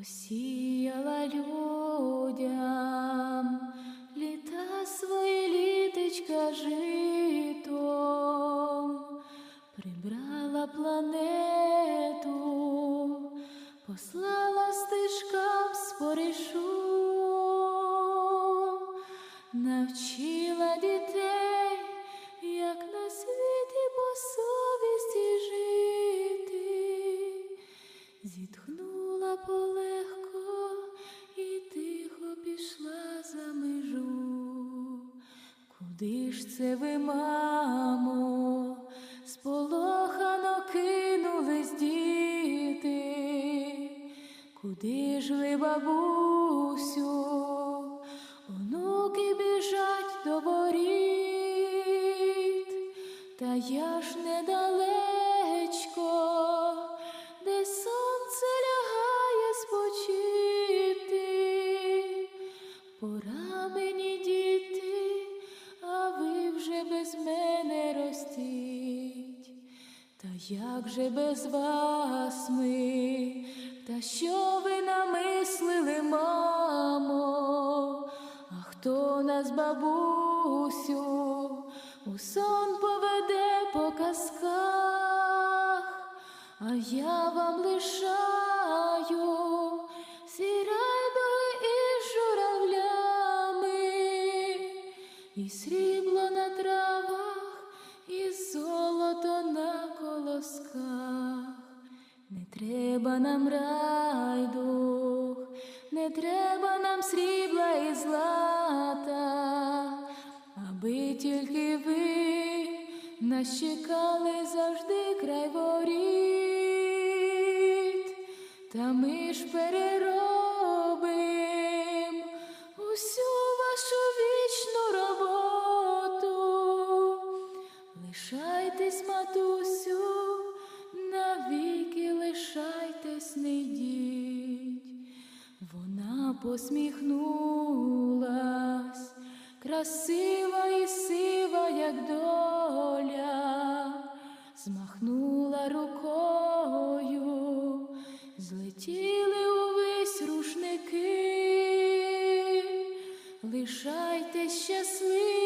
Посіяла людям літа свої літочка житом, прибрала планету, Куди ж це ви, мамо, сполохано кинулись діти? Куди ж ви, бабусю? Онуки біжать до воріт, та я ж недалечко, де сонце лягає спочити. Пора мені як же без вас ми, та що ви намислили, мамо? А хто нас, бабусю, у сон поведе по казках, а я вам лишаю сірайдою із журавлями, і срібло треба нам райдух, не треба нам срібла і злата, аби тільки ви нас чекали завжди край воріт, та ми ж переробим усю посміхнулась, красива і сива, як доля, змахнула рукою, злетіли увесь рушники. лишайте щасливі.